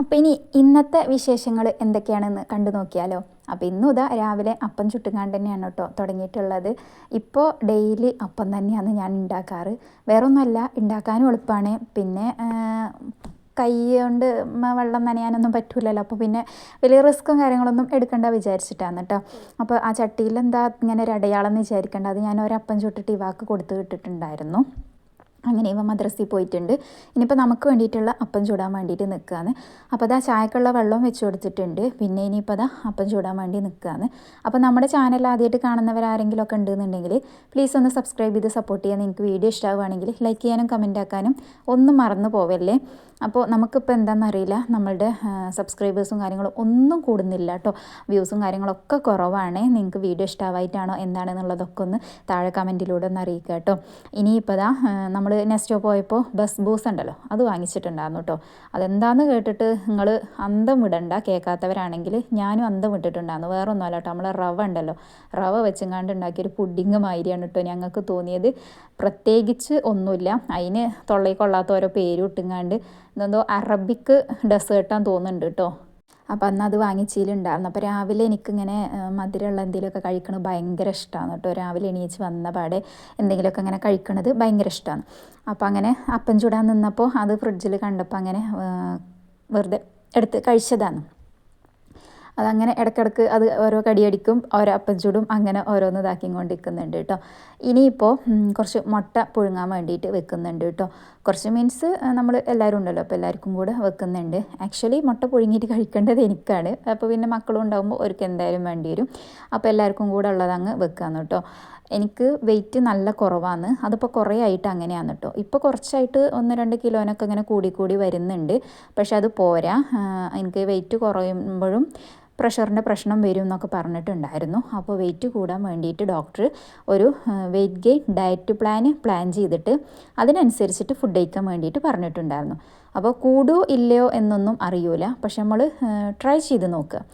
അപ്പോൾ ഇനി ഇന്നത്തെ വിശേഷങ്ങൾ എന്തൊക്കെയാണെന്ന് കണ്ടു നോക്കിയാലോ? അപ്പോൾ ഇന്നും ഇതാ രാവിലെ അപ്പം ചുട്ടുകാണ്ട് തന്നെയാണ് കേട്ടോ തുടങ്ങിയിട്ടുള്ളത്. ഇപ്പോൾ ഡെയിലി അപ്പം തന്നെയാണ് ഞാൻ ഉണ്ടാക്കാറ്. വേറെ ഒന്നുമല്ല ഉണ്ടാക്കാനും എളുപ്പമാണ്. പിന്നെ കൈ കൊണ്ട് വെള്ളം നനയാനൊന്നും പറ്റില്ലല്ലോ അപ്പോൾ പിന്നെ വലിയ റിസ്ക്കും കാര്യങ്ങളൊന്നും എടുക്കണ്ട വിചാരിച്ചിട്ടാണ് കേട്ടോ. അപ്പോൾ ആ ചട്ടിയിൽ എന്താ ഇങ്ങനെ ഒരു അടയാളം എന്ന് വിചാരിക്കേണ്ട. അത് ഞാൻ ഒരപ്പം ചുട്ടിട്ട് ഇവാക്ക് കൊടുത്തു വിട്ടിട്ടുണ്ടായിരുന്നു. അങ്ങനെ ഇവ മദ്രസയിൽ പോയിട്ടുണ്ട്. ഇനിയിപ്പോൾ നമുക്ക് വേണ്ടിയിട്ടുള്ള അപ്പം ചൂടാൻ വേണ്ടിയിട്ട് നിൽക്കുകയാണ് അപ്പോൾ അതാ ചായക്കുള്ള വെള്ളവും വെച്ച് കൊടുത്തിട്ടുണ്ട്. പിന്നെ ഇനിയിപ്പോൾ അതാ അപ്പം ചൂടാൻ വേണ്ടി നിൽക്കുകയാണ് അപ്പോൾ നമ്മുടെ ചാനൽ ആദ്യമായിട്ട് കാണുന്നവരാരെങ്കിലും ഒക്കെ ഉണ്ടെന്നുണ്ടെങ്കിൽ പ്ലീസ് ഒന്ന് സബ്സ്ക്രൈബ് ചെയ്ത് സപ്പോർട്ട് ചെയ്യാൻ നിങ്ങൾക്ക് വീഡിയോ ഇഷ്ടമാവുകയാണെങ്കിൽ ലൈക്ക് ചെയ്യാനും കമന്റ് ആക്കാനും ഒന്നും മറന്നു പോവല്ലേ? അപ്പോൾ നമുക്കിപ്പോൾ എന്താണെന്നറിയില്ല നമ്മളുടെ സബ്സ്ക്രൈബേഴ്സും കാര്യങ്ങളും ഒന്നും കൂടുന്നില്ല കേട്ടോ വ്യൂസും കാര്യങ്ങളൊക്കെ കുറവാണ്. നിങ്ങൾക്ക് വീഡിയോ ഇഷ്ടമായിട്ടാണോ എന്താണെന്നുള്ളതൊക്കെ ഒന്ന് താഴെ കമന്റിലൂടെ ഒന്ന് അറിയിക്കുക കേട്ടോ ഇനിയിപ്പോൾ ഇതാ നമ്മൾ നെക്സ്റ്റ് പോയപ്പോൾ ബസ് ബൂസ് ഉണ്ടല്ലോ അത് വാങ്ങിച്ചിട്ടുണ്ടായിരുന്നു കേട്ടോ അതെന്താണെന്ന് കേട്ടിട്ട് നിങ്ങൾ അന്തം വിടണ്ട. കേൾക്കാത്തവരാണെങ്കിൽ ഞാനും അന്തം വിട്ടിട്ടുണ്ടായിരുന്നു. വേറെ ഒന്നുമല്ല കേട്ടോ നമ്മൾ റവ ഉണ്ടല്ലോ. റവ വെച്ചെങ്ങാണ്ട് ഉണ്ടാക്കിയൊരു പുഡിങ് മാതിരിയാണ് കേട്ടോ ഞങ്ങൾക്ക് തോന്നിയത്. പ്രത്യേകിച്ച് ഒന്നുമില്ല. അതിന് തൊള്ളയിൽ കൊള്ളാത്ത ഓരോ പേരും ഇട്ടുങ്ങാണ്ട് എന്തോ അറബിക്ക് ഡെസേർട്ടാന്ന് തോന്നുന്നുണ്ട് കേട്ടോ. അപ്പോൾ അന്ന് അത് വാങ്ങിച്ചിലുണ്ടായിരുന്നു. അപ്പോൾ രാവിലെ എനിക്കിങ്ങനെ മധുരമുള്ള എന്തെങ്കിലുമൊക്കെ കഴിക്കണത് ഭയങ്കര ഇഷ്ടമാണ് കേട്ടോ. രാവിലെ എണീച്ച് വന്ന പാടെ എന്തെങ്കിലുമൊക്കെ അങ്ങനെ കഴിക്കണത് ഭയങ്കര ഇഷ്ടമാണ് അപ്പോൾ അങ്ങനെ അപ്പം ചൂടാൻ നിന്നപ്പോൾ അത് ഫ്രിഡ്ജിൽ കണ്ടപ്പോൾ അങ്ങനെ വെറുതെ എടുത്ത് കഴിച്ചതാണ്. അതങ്ങനെ ഇടയ്ക്കിടയ്ക്ക് അത് ഓരോ കടിയടിക്കും ഓരോ അപ്പം ചൂടും അങ്ങനെ ഓരോന്ന് ഇതാക്കിക്കൊണ്ടിരിക്കുന്നുണ്ട് കേട്ടോ. ഇനിയിപ്പോൾ കുറച്ച് മുട്ട പുഴുങ്ങാൻ വേണ്ടിയിട്ട് വെക്കുന്നുണ്ട് കേട്ടോ. കുറച്ച് മീൻസ് നമ്മൾ എല്ലാവരും ഉണ്ടല്ലോ അപ്പോൾ എല്ലാവർക്കും കൂടെ വെക്കുന്നുണ്ട്. ആക്ച്വലി മുട്ട പുഴുങ്ങിയിട്ട് കഴിക്കേണ്ടത് എനിക്കാണ്. അപ്പോൾ പിന്നെ മക്കളും ഉണ്ടാകുമ്പോൾ അവർക്ക് എന്തായാലും വേണ്ടി വരും. അപ്പോൾ എല്ലാവർക്കും കൂടെ ഉള്ളത് അങ്ങ് വെക്കാന്ന് കേട്ടോ. എനിക്ക് വെയിറ്റ് നല്ല കുറവാണ്. അതിപ്പോൾ കുറേ ആയിട്ട് അങ്ങനെയാണ് കേട്ടോ ഇപ്പോൾ കുറച്ചായിട്ട് ഒന്ന് രണ്ട് കിലോനൊക്കെ ഇങ്ങനെ കൂടി കൂടി വരുന്നുണ്ട്. പക്ഷെ അത് പോരാ. എനിക്ക് വെയിറ്റ് കുറയുമ്പോഴും പ്രഷറിന്റെ പ്രശ്നം വരും എന്നൊക്കെ പറഞ്ഞിട്ടുണ്ടായിരുന്നു. അപ്പോൾ വെയിറ്റ് കൂടാൻ വേണ്ടിയിട്ട് ഡോക്ടർ ഒരു weight gain diet plan plan ചെയ്തിട്ട് അതിനനുസരിച്ചിട്ട് ഫുഡ് കഴിക്കാൻ വേണ്ടിയിട്ട് പറഞ്ഞിട്ടുണ്ടായിരുന്നു. അപ്പോൾ കൂടുമോ ഇല്ലയോ എന്നൊന്നും അറിയൂല. പക്ഷെ നമ്മൾ ട്രൈ ചെയ്ത് നോക്കുക.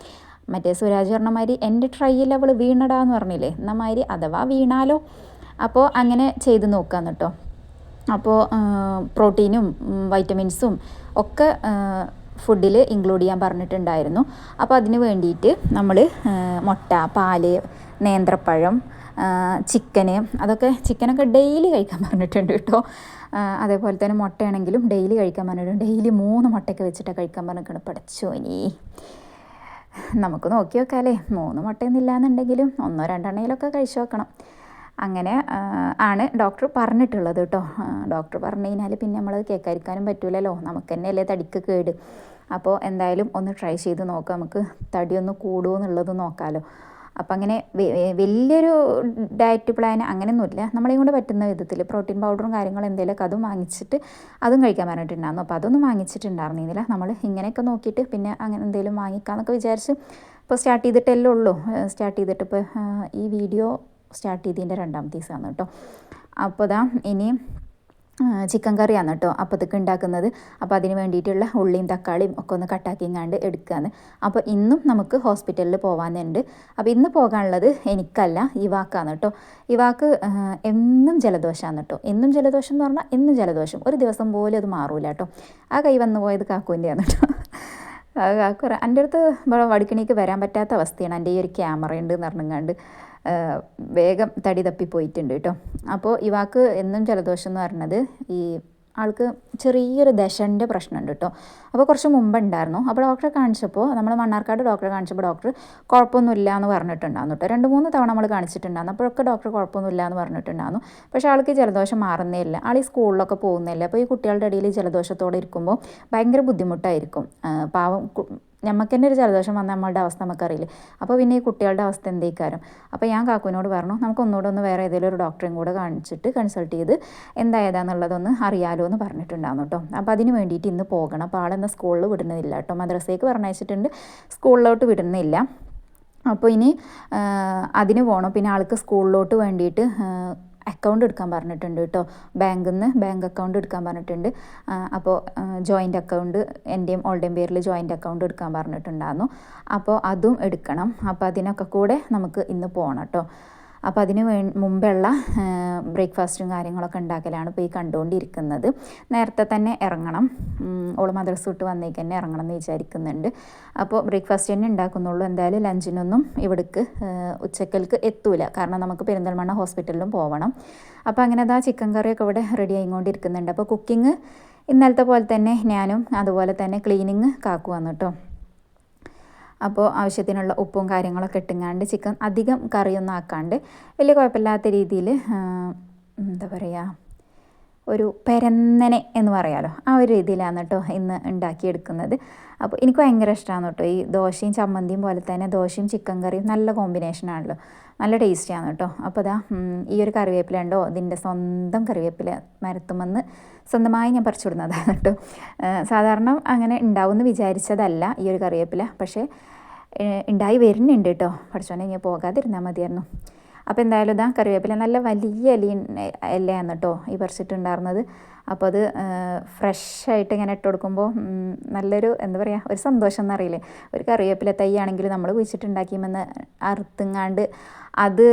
മറ്റേ സുരാജ് പറഞ്ഞ മാതിരി എന്റെ ട്രൈയിൽ അവൾ വീണടാന്ന് പറഞ്ഞില്ലേ? എന്ന മാതിരി അഥവാ വീണാലോ. അപ്പോൾ അങ്ങനെ ചെയ്ത് നോക്കാം കേട്ടോ. അപ്പോൾ പ്രോട്ടീനും വൈറ്റമിൻസും ഒക്കെ ഫുഡിൽ ഇൻക്ലൂഡ് ചെയ്യാൻ പറഞ്ഞിട്ടുണ്ടായിരുന്നു. അപ്പോൾ അതിന് വേണ്ടിയിട്ട് നമ്മൾ മുട്ട പാൽ നേന്ത്രപ്പഴം ചിക്കന് അതൊക്കെ ചിക്കനൊക്കെ ഡെയിലി കഴിക്കാൻ പറഞ്ഞിട്ടുണ്ട് കേട്ടോ. അതേപോലെ തന്നെ മുട്ടയാണെങ്കിലും ഡെയിലി കഴിക്കാൻ പറഞ്ഞിട്ടുണ്ട്. ഡെയിലി മൂന്ന് മുട്ടയൊക്കെ വെച്ചിട്ടാണ് കഴിക്കാൻ പറഞ്ഞിട്ടുണ്ട് പഠിച്ചോ ഇനി? നമുക്ക് നോക്കി വെക്കാമല്ലേ മൂന്ന് മുട്ടയൊന്നുമില്ല എന്നുണ്ടെങ്കിലും ഒന്നോ രണ്ടെണ്ണയിലൊക്കെ കഴിച്ചു നോക്കണം അങ്ങനെ ആണ് ഡോക്ടർ പറഞ്ഞിട്ടുള്ളത് കേട്ടോ. ഡോക്ടർ പറഞ്ഞു കഴിഞ്ഞാൽ പിന്നെ നമ്മൾ കേൾക്കാതിരിക്കാനും പറ്റൂലല്ലോ. നമുക്ക് തന്നെയല്ലേ തടിക്ക് കേട്. അപ്പോൾ എന്തായാലും ഒന്ന് ട്രൈ ചെയ്ത് നോക്കാം. നമുക്ക് തടിയൊന്ന് കൂടുമോ എന്നുള്ളത് നോക്കാമല്ലോ അപ്പം അങ്ങനെ വലിയൊരു ഡയറ്റ് പ്ലാൻ അങ്ങനെയൊന്നുമില്ല. നമ്മളെയും കൊണ്ട് പറ്റുന്ന വിധത്തിൽ പ്രോട്ടീൻ പൗഡറും കാര്യങ്ങളും എന്തെങ്കിലുമൊക്കെ അതും വാങ്ങിച്ചിട്ട് അതും കഴിക്കാൻ പറഞ്ഞിട്ടുണ്ടായിരുന്നു. അപ്പോൾ അതൊന്നും വാങ്ങിച്ചിട്ടുണ്ടായിരുന്നില്ല നമ്മൾ ഇങ്ങനെയൊക്കെ നോക്കിയിട്ട് പിന്നെ അങ്ങനെ എന്തെങ്കിലും വാങ്ങിക്കാമെന്നൊക്കെ വിചാരിച്ച് ഇപ്പോൾ സ്റ്റാർട്ട് ചെയ്തിട്ടല്ലേ ഉള്ളൂ സ്റ്റാർട്ട് ചെയ്തിട്ട് ഇപ്പോൾ ഈ വീഡിയോ സ്റ്റാർട്ട് ചെയ്തതിന്റെ രണ്ടാമത്തെ ദിവസമാണ് കേട്ടോ. അപ്പോൾ ഇതാ ഇനി ചിക്കൻ കറിയാണ് കേട്ടോ. അപ്പത്തേക്ക് ഉണ്ടാക്കുന്നത്. അപ്പോൾ അതിന് വേണ്ടിയിട്ടുള്ള ഉള്ളിയും തക്കാളിയും ഒക്കെ ഒന്ന് കട്ടാക്കിങ്ങാണ്ട് എടുക്കുകയാണ് അപ്പോൾ ഇന്നും നമുക്ക് ഹോസ്പിറ്റലിൽ പോകാനുണ്ട് അപ്പോൾ ഇന്ന് പോകാനുള്ളത് എനിക്കല്ല ഇവാക്കാണ് കേട്ടോ. ഇവാക്ക് എന്നും ജലദോഷമാണ് കേട്ടോ. എന്നും ജലദോഷം എന്ന് പറഞ്ഞാൽ എന്നും ജലദോഷം. ഒരു ദിവസം പോലും അത് മാറൂല കേട്ടോ. ആ കൈ വന്നു പോയത് കാക്കുവിന്റെയാണ് കേട്ടോ. കാക്കു എന്റെ അടുത്ത് വടിക്കണിക്ക് വരാൻ പറ്റാത്ത അവസ്ഥയാണ്. എന്റെ ഈ ഒരു ക്യാമറ ഉണ്ട് എന്ന് പറഞ്ഞങ്ങാണ്ട്. വേഗം തടി തപ്പിപ്പോയിട്ടുണ്ട് കേട്ടോ. അപ്പോൾ ഇവാക്ക് എന്നും ജലദോഷം എന്ന് പറഞ്ഞത് ഈ ആൾക്ക് ചെറിയൊരു ദശന്റെ പ്രശ്നമുണ്ട് കേട്ടോ. അപ്പോൾ കുറച്ച് മുമ്പ് ഉണ്ടായിരുന്നു അപ്പോൾ ഡോക്ടറെ കാണിച്ചപ്പോൾ നമ്മൾ മണ്ണാർക്കാട് ഡോക്ടറെ കാണിച്ചപ്പോൾ ഡോക്ടർ കുഴപ്പമൊന്നുമില്ല എന്ന് പറഞ്ഞിട്ടുണ്ടായിരുന്നു കേട്ടോ. രണ്ട് മൂന്ന് തവണ നമ്മൾ കാണിച്ചിട്ടുണ്ടായിരുന്നു. അപ്പോഴൊക്കെ ഡോക്ടർ കുഴപ്പമൊന്നുമില്ല എന്ന് പറഞ്ഞിട്ടുണ്ടായിരുന്നു. പക്ഷേ ആൾക്ക് ജലദോഷം മാറുന്നില്ല ആൾ ഈ സ്കൂളിലൊക്കെ പോകുന്നില്ല അപ്പോൾ ഈ കുട്ടികളുടെ ഇടയിൽ ജലദോഷത്തോടെ ഇരിക്കുമ്പോൾ ഭയങ്കര ബുദ്ധിമുട്ടായിരിക്കും. പാവം നമുക്ക് തന്നെ ഒരു ജലദോഷം വന്ന നമ്മളുടെ അവസ്ഥ നമുക്കറിയില്ല. അപ്പോൾ പിന്നെ ഈ കുട്ടികളുടെ അവസ്ഥ എന്തേക്കാരം? അപ്പോൾ ഞാൻ കാക്കുവിനോട് പറഞ്ഞു നമുക്ക് ഒന്നുകൂടെ ഒന്ന് വേറെ ഏതെങ്കിലും ഒരു ഡോക്ടറെയും കൂടെ കാണിച്ചിട്ട് കൺസൾട്ട് ചെയ്ത് എന്തായതാന്നുള്ളതൊന്ന് അറിയാലോ എന്ന് പറഞ്ഞിട്ടുണ്ടായിരുന്നു കേട്ടോ അപ്പോൾ അതിന് വേണ്ടിയിട്ട് ഇന്ന് പോകണം. അപ്പോൾ ആളെന്ന സ്കൂളിൽ വിടുന്നില്ല കേട്ടോ മദ്രസയ്ക്ക് പറഞ്ഞയച്ചിട്ടുണ്ട് സ്കൂളിലോട്ട് വിടുന്നില്ല. അപ്പോൾ ഇനി അതിന് പോകണം പിന്നെ ആൾക്ക് സ്കൂളിലോട്ട് വേണ്ടിയിട്ട് അക്കൗണ്ട് എടുക്കാൻ പറഞ്ഞിട്ടുണ്ട് കേട്ടോ. ബാങ്കിൽ നിന്ന് ബാങ്ക് അക്കൗണ്ട് എടുക്കാൻ പറഞ്ഞിട്ടുണ്ട്. അപ്പോൾ ജോയിന്റ് അക്കൗണ്ട് എന്റെയും ഓൾഡേയും പേരിൽ ജോയിന്റ് അക്കൗണ്ട് എടുക്കാൻ പറഞ്ഞിട്ടുണ്ടായിരുന്നു. അപ്പോൾ അതും എടുക്കണം. അപ്പോൾ അതിനൊക്കെ കൂടെ നമുക്ക് ഇന്ന് പോകണം കേട്ടോ. അപ്പോൾ അതിന് വേ മുമ്പുള്ള ബ്രേക്ക്ഫാസ്റ്റും കാര്യങ്ങളൊക്കെ ഉണ്ടാക്കലാണ് ഇപ്പോൾ ഈ കണ്ടുകൊണ്ടിരിക്കുന്നത്. നേരത്തെ തന്നെ ഇറങ്ങണം. ഓൾ മദർസ് വിട്ട് വന്നേക്ക് തന്നെ ഇറങ്ങണം എന്ന് വിചാരിക്കുന്നുണ്ട്. അപ്പോൾ ബ്രേക്ക്ഫാസ്റ്റ് തന്നെ ഉണ്ടാക്കുന്നുള്ളൂ. എന്തായാലും ലഞ്ചിനൊന്നും ഇവിടേക്ക് ഉച്ചക്കൽക്ക് എത്തൂല. കാരണം നമുക്ക് പെരിന്തൽമണ്ണ ഹോസ്പിറ്റലിലും പോകണം അപ്പോൾ അങ്ങനെ അതാ ചിക്കൻ കറിയൊക്കെ ഇവിടെ റെഡി ആയിക്കൊണ്ടിരിക്കുന്നുണ്ട്. അപ്പോൾ കുക്കിംഗ് ഇന്നലത്തെ പോലെ തന്നെ ഞാനും അതുപോലെ തന്നെ ക്ലീനിങ് കാക്കുവാന്ന് കേട്ടോ. അപ്പോൾ ആവശ്യത്തിനുള്ള ഉപ്പും കാര്യങ്ങളൊക്കെ ഇട്ടുങ്ങാണ്ട് ചിക്കൻ അധികം കറിയൊന്നും ആക്കാണ്ട് വലിയ കുഴപ്പമില്ലാത്ത രീതിയിൽ എന്താ പറയുക ഒരു പെരന്നനെ എന്ന് പറയാലോ ആ ഒരു രീതിയിലാണ് കേട്ടോ ഇന്ന് ഉണ്ടാക്കിയെടുക്കുന്നത്. അപ്പോൾ എനിക്ക് ഭയങ്കര ഇഷ്ടമാണ് കേട്ടോ ഈ ദോശയും ചമ്മന്തിയും പോലെ തന്നെ ദോശയും ചിക്കൻ കറിയും നല്ല കോമ്പിനേഷനാണല്ലോ. നല്ല ടേസ്റ്റിയാണ് കേട്ടോ. അപ്പോൾ അതാ ഈ ഒരു കറിവേപ്പില ഉണ്ടോ? ഇതിന്റെ സ്വന്തം കറിവേപ്പില മരത്തുമെന്ന് സ്വന്തമായി ഞാൻ പറിച്ചു വിടുന്നതാണ് കേട്ടോ സാധാരണ അങ്ങനെ ഉണ്ടാവുമെന്ന് വിചാരിച്ചതല്ല ഈ ഒരു കറിവേപ്പില. പക്ഷേ ഉണ്ടായി വരുന്നുണ്ട് കേട്ടോ. പഠിച്ചോനെ ഇങ്ങനെ പോകാതിരുന്നാൽ മതിയായിരുന്നു. അപ്പോൾ എന്തായാലും ഇതാ കറിവേപ്പില നല്ല വലിയ ഇല ഇലയാണ് കേട്ടോ ഈ പറിച്ചിട്ടുണ്ടായിരുന്നത്. അപ്പോൾ അത് ഫ്രഷായിട്ട് ഇങ്ങനെ ഇട്ട് കൊടുക്കുമ്പോൾ നല്ലൊരു എന്താ പറയുക ഒരു സന്തോഷം എന്നറിയില്ലേ? ഒരു കറിവേപ്പില തൈ ആണെങ്കിൽ നമ്മൾ കുഴിച്ചിട്ടുണ്ടാക്കിയുമെന്ന് അറുത്തുങ്ങാണ്ട് അത്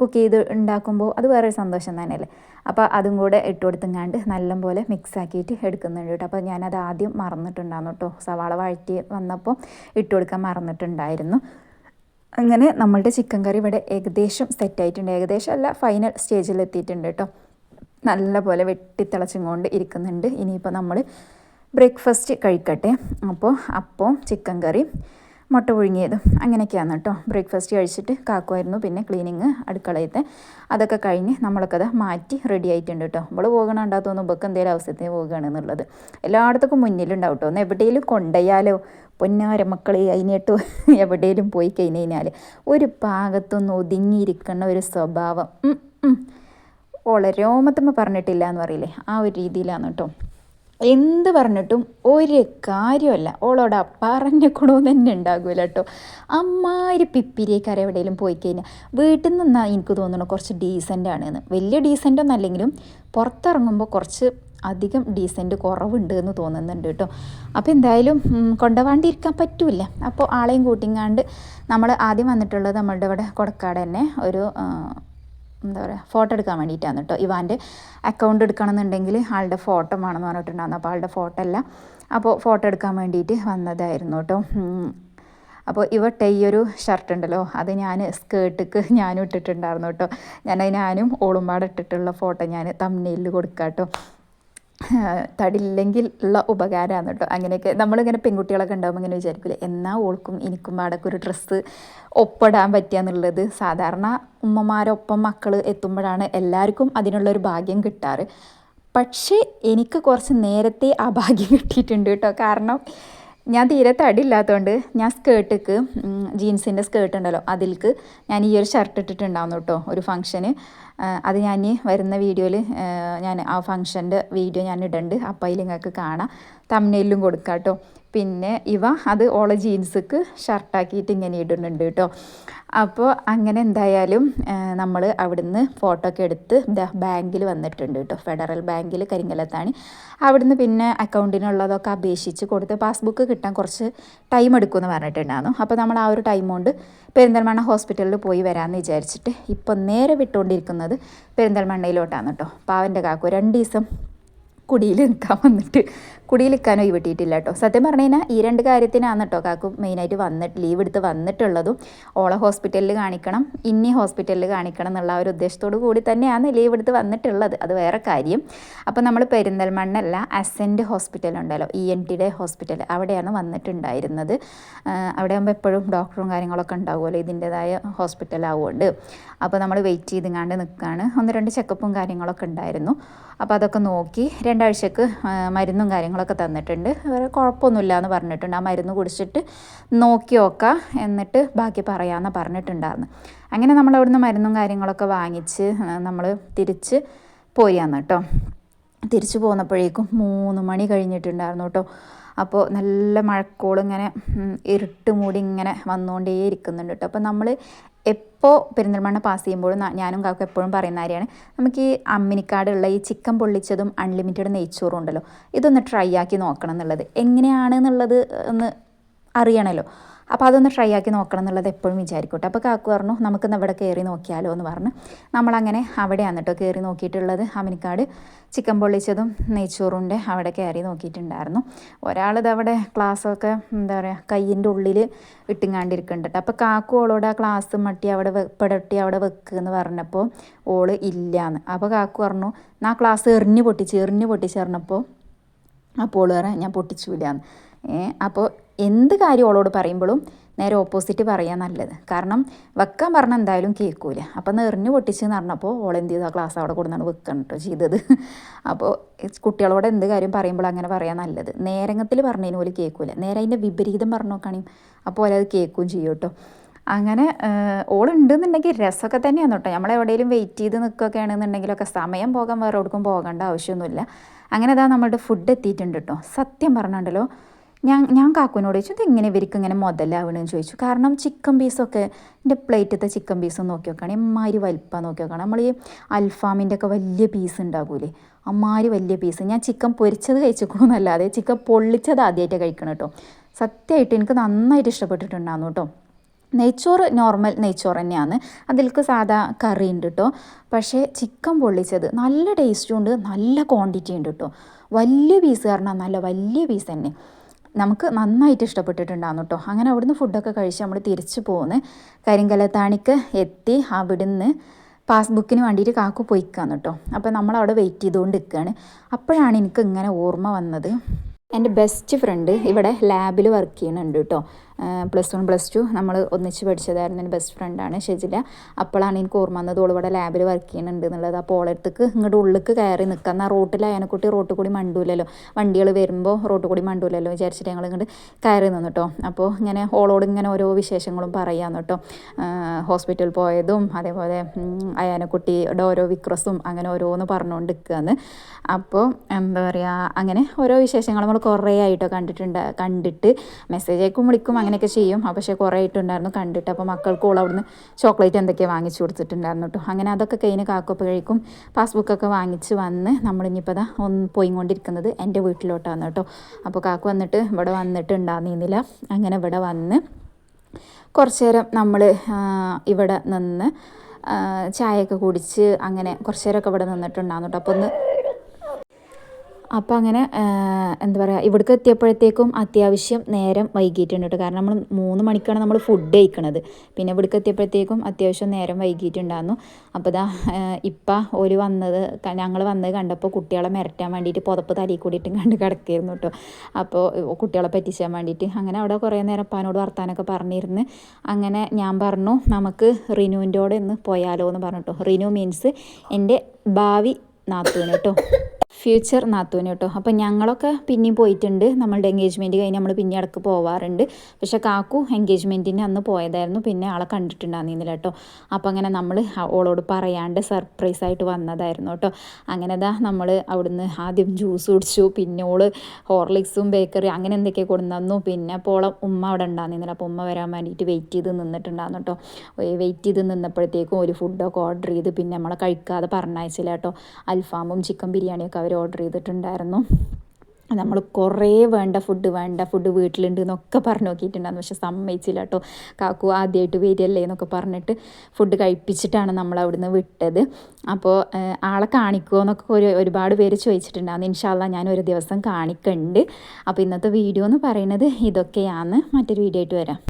കുക്ക് ചെയ്ത് ഉണ്ടാക്കുമ്പോൾ അത് വേറൊരു സന്തോഷം തന്നെയല്ലേ? അപ്പോൾ അതും കൂടെ ഇട്ട് കൊടുത്തുങ്ങാണ്ട് നല്ലപോലെ മിക്സ് ആക്കിയിട്ട് എടുക്കുന്നുണ്ട് കേട്ടോ. അപ്പോൾ ഞാനത് ആദ്യം മറന്നിട്ടുണ്ടായിരുന്നു കേട്ടോ. സവാള വഴറ്റി വന്നപ്പോൾ ഇട്ട് കൊടുക്കാൻ മറന്നിട്ടുണ്ടായിരുന്നു. അങ്ങനെ നമ്മളുടെ ചിക്കൻ കറി ഇവിടെ ഏകദേശം സെറ്റായിട്ടുണ്ട് ഏകദേശം അല്ല ഫൈനൽ സ്റ്റേജിൽ എത്തിയിട്ടുണ്ട് കേട്ടോ. നല്ലപോലെ വെട്ടിത്തിളച്ചും കൊണ്ട് ഇരിക്കുന്നുണ്ട്. ഇനിയിപ്പോൾ നമ്മൾ ബ്രേക്ക്ഫാസ്റ്റ് കഴിക്കട്ടെ. അപ്പോൾ അപ്പം ചിക്കൻ കറി മുട്ട പുഴുങ്ങിയതും അങ്ങനെയൊക്കെയാണ് കേട്ടോ. ബ്രേക്ക്ഫാസ്റ്റ് കഴിച്ചിട്ട് കാക്കുമായിരുന്നു പിന്നെ ക്ലീനിങ് അടുക്കളയത്തെ. അതൊക്കെ കഴിഞ്ഞ് നമ്മളൊക്കെ അത് മാറ്റി റെഡി ആയിട്ടുണ്ട് കേട്ടോ. നമ്മൾ പോകണം ഉണ്ടാകത്തൊന്നും ഇപ്പൊക്കെ എന്തെങ്കിലും അവസരത്തിന് പോവുകയാണെന്നുള്ളത് എല്ലായിടത്തും മുന്നിലുണ്ടാവും കേട്ടോ. ഒന്ന് എവിടെയെങ്കിലും കൊണ്ടുപോയാലോ? പൊന്നാര മക്കളെ അതിനേട്ട് എവിടെയും പോയി കഴിഞ്ഞ് കഴിഞ്ഞാൽ ഒരു ഭാഗത്തൊന്ന് ഒതുങ്ങിയിരിക്കുന്ന ഒരു സ്വഭാവം. ഓളെ പറഞ്ഞിട്ടില്ല എന്ന് പറയില്ലേ? ആ ഒരു രീതിയിലാണ് കേട്ടോ. എന്ത് പറഞ്ഞിട്ടും ഒരു കാര്യമല്ല ഓളോട് പറഞ്ഞ തന്നെ ഉണ്ടാകുമല്ലോ കേട്ടോ. അമ്മാരി പിപ്പിരിയേക്കാരെ എവിടെയെങ്കിലും പോയി കഴിഞ്ഞാൽ വീട്ടിൽ നിന്നാണ് എനിക്ക് തോന്നുന്നു കുറച്ച് ഡീസന്റ് ആണെന്ന്. വലിയ ഡീസന്റ് ഒന്നും അല്ലെങ്കിലും പുറത്തിറങ്ങുമ്പോൾ കുറച്ച് അധികം ഡീസന്റ് കുറവുണ്ട് എന്ന് തോന്നുന്നുണ്ട് കേട്ടോ. അപ്പോൾ എന്തായാലും കൊണ്ടുപോകാണ്ടിരിക്കാൻ പറ്റില്ല അപ്പോൾ ആളെയും കൂട്ടിങ്ങാണ്ട് നമ്മൾ ആദ്യം വന്നിട്ടുള്ളത് നമ്മളുടെ ഇവിടെ കൊടക്കാട് തന്നെ ഒരു എന്താ പറയുക ഫോട്ടോ എടുക്കാൻ വേണ്ടിയിട്ടാണ് കേട്ടോ. ഇവാന്റെ അക്കൗണ്ട് എടുക്കണമെന്നുണ്ടെങ്കിൽ ആളുടെ ഫോട്ടോ വേണമെന്ന് പറഞ്ഞിട്ടുണ്ടായിരുന്നു. അപ്പോൾ ആളുടെ ഫോട്ടോ അല്ല. അപ്പോൾ ഫോട്ടോ എടുക്കാൻ വേണ്ടിയിട്ട് വന്നതായിരുന്നു കേട്ടോ. അപ്പോൾ ഇവ ഈ ഒരു ഷർട്ട് ഉണ്ടല്ലോ അത് ഞാൻ സ്കേർട്ടിക്ക് ഞാനും ഇട്ടിട്ടുണ്ടായിരുന്നു കേട്ടോ. ഞാൻ ഞാനും ഓളുമ്പാട് ഇട്ടിട്ടുള്ള ഫോട്ടോ ഞാൻ തമ്മിലിൽ കൊടുക്കാം കേട്ടോ തടില്ലെങ്കിൽ ഉള്ള ഉപകാരമാണ് കേട്ടോ അങ്ങനെയൊക്കെ നമ്മളിങ്ങനെ പെൺകുട്ടികളൊക്കെ ഉണ്ടാകുമ്പോൾ ഇങ്ങനെ വിചാരിക്കില്ലേ എന്നാൽ ഓൾക്കും എനിക്കും പാടൊക്കെ ഒരു ഡ്രസ്സ് ഒപ്പിടാൻ പറ്റുക എന്നുള്ളത്. സാധാരണ ഉമ്മമാരൊപ്പം മക്കൾ എത്തുമ്പോഴാണ് എല്ലാവർക്കും അതിനുള്ള ഒരു ഭാഗ്യം കിട്ടാറ്. പക്ഷേ എനിക്ക് കുറച്ച് നേരത്തെ ആ ഭാഗ്യം കിട്ടിയിട്ടുണ്ട് കേട്ടോ കാരണം ഞാൻ തീരെ തടിയില്ലാത്തതുകൊണ്ട് ഞാൻ സ്കേർട്ടിക്ക് ജീൻസിന്റെ സ്കേർട്ട് ഉണ്ടല്ലോ അതിൽക്ക് ഞാൻ ഈ ഒരു ഷർട്ട് ഇട്ടിട്ടുണ്ടാവുന്നു കേട്ടോ ഒരു ഫംഗ്ഷന്. അത് ഞാൻ വരുന്ന വീഡിയോയിൽ ഞാൻ ആ ഫംഗ്ഷന്റെ വീഡിയോ ഞാൻ ഇടുന്നുണ്ട് അപ്പോൾ അതിൽ നിങ്ങൾക്ക് കാണാം. തമ്മനയിലും കൊടുക്കാം കേട്ടോ പിന്നെ ഇവ അത് ഓള ജീൻസ്ക്ക് ഷർട്ടാക്കിയിട്ട് ഇങ്ങനെ ഇടുന്നുണ്ട് കേട്ടോ അപ്പോൾ അങ്ങനെ എന്തായാലും നമ്മൾ അവിടുന്ന് ഫോട്ടോ ഒക്കെ എടുത്ത് ബാങ്കിൽ വന്നിട്ടുണ്ട് കേട്ടോ ഫെഡറൽ ബാങ്കിൽ കരിങ്കലത്താണ്. അവിടുന്ന് പിന്നെ അക്കൗണ്ടിനുള്ളതൊക്കെ അപേക്ഷിച്ച് കൊടുത്ത് പാസ്ബുക്ക് കിട്ടാൻ കുറച്ച് ടൈം എടുക്കുമെന്ന് പറഞ്ഞിട്ടുണ്ടായിരുന്നു. അപ്പോൾ നമ്മൾ ആ ഒരു ടൈം കൊണ്ട് പെരിന്തൽമണ്ണ ഹോസ്പിറ്റലിൽ പോയി വരാമെന്ന് വിചാരിച്ചിട്ട് ഇപ്പം നേരെ വിട്ടുകൊണ്ടിരിക്കുന്നത് പെരിന്തൽമണ്ണയിലോട്ടാണ് കേട്ടോ. പാവന്റെ കാക്കു രണ്ട് ദിവസം കുടിയിൽ നിൽക്കാൻ വന്നിട്ട് കുടിയിൽ നിൽക്കാനോ ഈ കേട്ടോ. സത്യം പറഞ്ഞു കഴിഞ്ഞാൽ ഈ രണ്ട് കാര്യത്തിനാണ് കേട്ടോ കാക്കു മെയിനായിട്ട് വന്നിട്ട് ലീവ് എടുത്ത് വന്നിട്ടുള്ളതും. ഓളെ ഹോസ്പിറ്റലിൽ കാണിക്കണം ഇനി ഹോസ്പിറ്റലിൽ കാണിക്കണം എന്നുള്ള ഒരു ഉദ്ദേശത്തോടു കൂടി തന്നെയാണ് ലീവ് എടുത്ത് വന്നിട്ടുള്ളത്. അത് വേറെ കാര്യം. അപ്പോൾ നമ്മൾ പെരിന്തൽമണ്ണല്ല അസെന്റ് ഹോസ്പിറ്റൽ ഉണ്ടല്ലോ ഇ എൻ ടിയുടെ ഹോസ്പിറ്റൽ അവിടെയാണ് വന്നിട്ടുണ്ടായിരുന്നത്. അവിടെ ആകുമ്പോൾ എപ്പോഴും ഡോക്ടറും കാര്യങ്ങളൊക്കെ ഉണ്ടാവുമല്ലോ ഇതിന്റെതായ ഹോസ്പിറ്റലാവുകൊണ്ട് അപ്പോൾ നമ്മൾ വെയിറ്റ് ചെയ്തുങ്ങാണ്ട് നിൽക്കുകയാണ് ഒന്ന് രണ്ട് ചെക്കപ്പും കാര്യങ്ങളൊക്കെ ഉണ്ടായിരുന്നു. അപ്പോൾ അതൊക്കെ നോക്കി രണ്ടാഴ്ചക്ക് മരുന്നും കാര്യങ്ങളൊക്കെ തന്നിട്ടുണ്ട്. വേറെ കുഴപ്പമൊന്നുമില്ല എന്ന് പറഞ്ഞിട്ടുണ്ട്. ആ മരുന്ന് കുടിച്ചിട്ട് നോക്കി നോക്കാം. എന്നിട്ട് ബാക്കി പറയാമെന്ന് പറഞ്ഞിട്ടുണ്ടായിരുന്നു. അങ്ങനെ നമ്മൾ അവിടുന്ന് മരുന്നും കാര്യങ്ങളൊക്കെ വാങ്ങിച്ച് നമ്മൾ തിരിച്ച് പോയാന്ന് കേട്ടോ. തിരിച്ചു പോന്നപ്പോഴേക്കും മൂന്ന് മണി കഴിഞ്ഞിട്ടുണ്ടായിരുന്നു കേട്ടോ. അപ്പോൾ നല്ല മഴക്കോളിങ്ങനെ ഇരുട്ട് മൂടി ഇങ്ങനെ വന്നുകൊണ്ടേ ഇരിക്കുന്നുണ്ട് കേട്ടോ. അപ്പോൾ നമ്മൾ എപ്പോൾ പെരിന്തൽമണ്ണ പാസ് ചെയ്യുമ്പോഴും ഞാനും കാക്കും എപ്പോഴും പറയുന്ന കാര്യമാണ്. നമുക്ക് ഈ അമ്മിനിക്കാടുള്ള ഈ ചിക്കൻ പൊള്ളിച്ചതും അൺലിമിറ്റഡ് നെയ്ച്ചോറും ഉണ്ടല്ലോ ഇതൊന്ന് ട്രൈ ആക്കി നോക്കണം എന്നുള്ളത്. എങ്ങനെയാണ് എന്നുള്ളത് ഒന്ന് അറിയണമല്ലോ അപ്പോൾ അതൊന്ന് ട്രൈ ആക്കി നോക്കണം എന്നുള്ളത് എപ്പോഴും വിചാരിക്കട്ടെ. അപ്പോൾ കാക്കു പറഞ്ഞു നമുക്കിന്ന് അവിടെ കയറി നോക്കിയാലോ എന്ന് പറഞ്ഞ്. നമ്മളങ്ങനെ അവിടെയാണ് കേട്ടോ കയറി നോക്കിയിട്ടുള്ളത്. അവനിക്കാട് ചിക്കൻ പൊള്ളിച്ചതും നെയ്ച്ചോറുണ്ട് അവിടെ കയറി നോക്കിയിട്ടുണ്ടായിരുന്നു. ഒരാളിത് അവിടെ ക്ലാസ്സൊക്കെ എന്താ പറയുക കയ്യിന്റെ ഉള്ളിൽ ഇട്ടുങ്ങാണ്ടിരിക്കുന്നുണ്ട് അപ്പോൾ കാക്കു ഓളോട് ആ ക്ലാസ് മട്ടി അവിടെ പെടട്ടി അവിടെ വെക്കുക എന്ന് പറഞ്ഞപ്പോൾ ഓൾ ഇല്ലയെന്ന് അപ്പോൾ കാക്കു പറഞ്ഞു ആ ക്ലാസ് എറിഞ്ഞ് പൊട്ടിച്ച് എറിഞ്ഞ് പൊട്ടിച്ചേർന്നപ്പോൾ അപ്പോൾ ഓൾ പറയാം ഞാൻ പൊട്ടിച്ചില്ലാന്ന് അപ്പോൾ എന്ത് കാര്യം ഓളോട് പറയുമ്പോഴും നേരെ ഓപ്പോസിറ്റ് പറയാൻ നല്ലത്. കാരണം വെക്കാൻ പറഞ്ഞാൽ എന്തായാലും കേൾക്കൂല. അപ്പം നെറിഞ്ഞ് പൊട്ടിച്ച് പറഞ്ഞപ്പോൾ ഓൾ എന്ത് ചെയ്തു? ആ ക്ലാസ് അവിടെ കൊടുന്നാണ് വെക്കണം കേട്ടോ ചെയ്തത്. അപ്പോൾ കുട്ടികളോട് എന്ത് കാര്യം പറയുമ്പോൾ അങ്ങനെ പറയാൻ നല്ലത്. നേരങ്ങത്തിൽ പറഞ്ഞതിന് പോലും കേൾക്കൂല. നേരെ അതിന്റെ വിപരീതം പറഞ്ഞു നോക്കുകയാണെങ്കിൽ അപ്പോൾ അത് കേൾക്കുകയും ചെയ്യും കേട്ടോ അങ്ങനെ ഓളുണ്ടെന്നുണ്ടെങ്കിൽ രസമൊക്കെ തന്നെയാണ് കേട്ടോ നമ്മളെവിടെയെങ്കിലും വെയിറ്റ് ചെയ്ത് നിൽക്കുകയൊക്കെ ആണെന്നുണ്ടെങ്കിലൊക്കെ സമയം പോകാൻ വേറെ എവിടേക്കും പോകേണ്ട ആവശ്യമൊന്നുമില്ല. അങ്ങനെ ഇതാ നമ്മളുടെ ഫുഡ് എത്തിയിട്ടുണ്ട് കേട്ടോ സത്യം പറഞ്ഞുണ്ടല്ലോ ഞാൻ ഞാൻ കാക്കുവിനോട് ചോദിച്ചു ഇതെങ്ങനെ ഇവർക്ക് ഇങ്ങനെ മുതലാവണമെന്ന് ചോദിച്ചു. കാരണം ചിക്കൻ പീസൊക്കെ എന്റെ പ്ലേറ്റത്തെ ചിക്കൻ പീസ് നോക്കി നോക്കുകയാണ് എമ്മാതിരി വലിപ്പം നോക്കി നോക്കണം നമ്മൾ ഈ അൽഫാമിന്റെ ഒക്കെ വലിയ പീസ് ഉണ്ടാകൂലേ അമ്മാതിരി വലിയ പീസ് ഞാൻ ചിക്കൻ പൊരിച്ചത് കഴിച്ചിക്കണമെന്നല്ലാതെ ചിക്കൻ പൊള്ളിച്ചത് ആദ്യമായിട്ട് കഴിക്കണം കേട്ടോ സത്യമായിട്ട് എനിക്ക് നന്നായിട്ട് ഇഷ്ടപ്പെട്ടിട്ടുണ്ടായിരുന്നു കേട്ടോ നെയ്ച്ചോറ് നോർമൽ നെയ്ച്ചോറ് തന്നെയാണ്. അതിൽക്ക് സാധാ കറി ഉണ്ട് കേട്ടോ പക്ഷേ ചിക്കൻ പൊള്ളിച്ചത് നല്ല ടേസ്റ്റും ഉണ്ട്. നല്ല ക്വാണ്ടിറ്റി ഉണ്ട് കേട്ടോ വലിയ പീസ് കാരണം നല്ല വലിയ പീസ് തന്നെ. നമുക്ക് നന്നായിട്ട് ഇഷ്ടപ്പെട്ടിട്ടുണ്ടാകും കേട്ടോ അങ്ങനെ അവിടുന്ന് ഫുഡൊക്കെ കഴിച്ച് നമ്മൾ തിരിച്ചു പോകുന്നു കരിങ്കലത്താണിക്ക് എത്തി. അവിടുന്ന് പാസ്ബുക്കിന് വേണ്ടിയിട്ട് കാക്കു പോയിക്കാന്ന് കേട്ടോ അപ്പോൾ നമ്മൾ അവിടെ വെയിറ്റ് ചെയ്തുകൊണ്ട് നിൽക്കുകയാണ് അപ്പോഴാണ് എനിക്ക് ഇങ്ങനെ ഓർമ്മ വന്നത്. എന്റെ ബെസ്റ്റ് ഫ്രണ്ട് ഇവിടെ ലാബിൽ വർക്ക് ചെയ്യുന്നുണ്ട് കേട്ടോ പ്ലസ് വൺ പ്ലസ് ടു നമ്മൾ ഒന്നിച്ച് പഠിച്ചതായിരുന്നു എന്റെ ബെസ്റ്റ് ഫ്രണ്ടാണ് ഷെജില. അപ്പോഴാണ് എനിക്ക് ഓർമ്മ വന്നത് ഓളിവിടെ ലാബിൽ വർക്ക് ചെയ്യുന്നുണ്ട് എന്നുള്ളത്. അപ്പോൾ ഓളടുത്തേക്ക് ഇങ്ങോട്ട് ഉള്ളിലേക്ക് കയറി നിൽക്കുക എന്നാൽ റോട്ടിൽ അയനക്കുട്ടി റോട്ടിൽ കൂടി മണ്ടൂലല്ലോ. വണ്ടികൾ വരുമ്പോൾ റോട്ടിൽ കൂടി മണ്ടൂലല്ലോ വിചാരിച്ചിട്ട് ഞങ്ങൾ ഇങ്ങോട്ട് കയറി നിന്നു കേട്ടോ അപ്പോൾ ഇങ്ങനെ ഓളോട് ഇങ്ങനെ ഓരോ വിശേഷങ്ങളും പറയാമെന്ന് കേട്ടോ ഹോസ്പിറ്റൽ പോയതും അതേപോലെ അയാനക്കുട്ടിയുടെ ഓരോ വിക്രസും അങ്ങനെ ഓരോന്ന് പറഞ്ഞുകൊണ്ട് നിൽക്കുകയെന്ന് അപ്പോൾ എന്താ പറയുക അങ്ങനെ ഓരോ വിശേഷങ്ങൾ നമ്മൾ കുറേ ആയിട്ടോ കണ്ടിട്ടുണ്ട് കണ്ടിട്ട് മെസ്സേജ് അയക്കും വിളിക്കും അങ്ങനെയൊക്കെ ചെയ്യും. പക്ഷേ കുറേ ആയിട്ടുണ്ടായിരുന്നു കണ്ടിട്ട്. അപ്പോൾ മക്കൾക്ക് ഓൾ അവിടുന്ന് ചോക്ലേറ്റ് എന്തൊക്കെയാണ് വാങ്ങിച്ചു കൊടുത്തിട്ടുണ്ടായിരുന്നു കേട്ടോ. അങ്ങനെ അതൊക്കെ കഴിഞ്ഞ് കാക്കപ്പോഴേക്കും പാസ്ബുക്കൊക്കെ വാങ്ങിച്ച് വന്ന് നമ്മളിനിപ്പോൾ അതാ ഒന്ന് പോയിക്കൊണ്ടിരിക്കുന്നത് എന്റെ വീട്ടിലോട്ടാണ് കേട്ടോ. അപ്പോൾ കാക്ക വന്നിട്ട് ഇവിടെ വന്നിട്ട് ഉണ്ടാകുന്നില്ല അങ്ങനെ ഇവിടെ വന്ന് കുറച്ച് നേരം നമ്മൾ ഇവിടെ നിന്ന് ചായയൊക്കെ കുടിച്ച് അങ്ങനെ കുറച്ച് നേരമൊക്കെ ഇവിടെ നിന്നിട്ടുണ്ടാകുന്നു കേട്ടോ. അപ്പോൾ ഒന്ന് അപ്പോൾ അങ്ങനെ എന്താ പറയുക ഇവിടേക്ക് എത്തിയപ്പോഴത്തേക്കും അത്യാവശ്യം നേരം വൈകിയിട്ടുണ്ട് കേട്ടോ. കാരണം നമ്മൾ മൂന്ന് മണിക്കാണ് നമ്മൾ ഫുഡ് കഴിക്കണത്. പിന്നെ ഇവിടേക്ക് എത്തിയപ്പോഴത്തേക്കും അത്യാവശ്യം നേരം വൈകിയിട്ടുണ്ടായിരുന്നു അപ്പോൾ ഇതാ ഇപ്പം ഒരു വന്നത് ഞങ്ങൾ വന്നത് കണ്ടപ്പോൾ കുട്ടികളെ മിരട്ടാൻ വേണ്ടിയിട്ട് പുതപ്പ് തലയിൽ കൂടിയിട്ടും കണ്ട് കിടക്കായിരുന്നു കേട്ടോ. അപ്പോൾ കുട്ടികളെ പറ്റിച്ചാൻ വേണ്ടിയിട്ട് അങ്ങനെ അവിടെ കുറേ നേരം അപ്പാനോട് വർത്താനൊക്കെ പറഞ്ഞിരുന്ന്. അങ്ങനെ ഞാൻ പറഞ്ഞു നമുക്ക് റിനുവിന്റെ കൂടെ ഒന്ന് പോയാലോ എന്ന് പറഞ്ഞു പറഞ്ഞിട്ടോ റിനു മീൻസ് എന്റെ ഭാവി നാത്തൂന് കേട്ടോ. ഫ്യൂച്ചർ നാത്തൂന് കേട്ടോ. അപ്പം ഞങ്ങളൊക്കെ പിന്നെയും പോയിട്ടുണ്ട്. നമ്മളുടെ എൻഗേജ്മെന്റ് കഴിഞ്ഞ് നമ്മൾ പിന്നെ ഇടയ്ക്ക് പോവാറുണ്ട്. പക്ഷേ കാക്കു എൻഗേജ്മെന്റിന് അന്ന് പോയതായിരുന്നു. പിന്നെ ആളെ കണ്ടിട്ടുണ്ടായിരുന്നില്ല കേട്ടോ. അപ്പോൾ അങ്ങനെ നമ്മൾ ഓളോട് പറയാണ്ട് സർപ്രൈസ് ആയിട്ട് വന്നതായിരുന്നു കേട്ടോ. അങ്ങനെ ദാ നമ്മൾ അവിടുന്ന് ആദ്യം ജ്യൂസ് കുടിച്ചു. പിന്നെ ഓൾ ഹോർലിക്സും ബേക്കറി അങ്ങനെ എന്തൊക്കെ കൊണ്ടുവന്നു. പിന്നെ അപ്പോൾ ഉമ്മ അവിടെ ഉണ്ടായിരുന്നില്ല. അപ്പോൾ ഉമ്മ വരാൻ വേണ്ടിയിട്ട് വെയിറ്റ് ചെയ്ത് നിന്നിട്ടുണ്ടായിരുന്നു കേട്ടോ. വെയിറ്റ് ചെയ്ത് നിന്നപ്പോഴത്തേക്കും ഒരു ഫുഡൊക്കെ ഓർഡർ ചെയ്ത് പിന്നെ നമ്മളെ കഴിക്കാതെ പറഞ്ഞയച്ചില്ല കേട്ടോ. അൽഫാമും ചിക്കൻ ബിരിയാണിയൊക്കെ ഓർഡർ ചെയ്തിട്ടുണ്ടായിരുന്നു. നമ്മൾ കുറേ വേണ്ട ഫുഡ് വേണ്ട ഫുഡ് വീട്ടിലുണ്ട് എന്നൊക്കെ പറഞ്ഞു നോക്കിയിട്ടുണ്ടായിരുന്നു. പക്ഷെ സമ്മതിച്ചില്ല കേട്ടോ. കാക്കു ആദ്യമായിട്ട് വരികയല്ലേ എന്നൊക്കെ പറഞ്ഞിട്ട് ഫുഡ് കഴിപ്പിച്ചിട്ടാണ് നമ്മൾ അവിടുന്ന് വിട്ടത്. അപ്പോൾ ആളെ കാണിക്കുമോ എന്നൊക്കെ ഒരു ഒരുപാട് പേര് ചോദിച്ചിട്ടുണ്ടായിരുന്നു. ഇൻഷാല്ല ഞാൻ ഒരു ദിവസം കാണിക്കുന്നുണ്ട് അപ്പോൾ ഇന്നത്തെ വീഡിയോ എന്ന് പറയുന്നത് ഇതൊക്കെയാണ്. മറ്റൊരു വീഡിയോ ആയിട്ട് വരാം.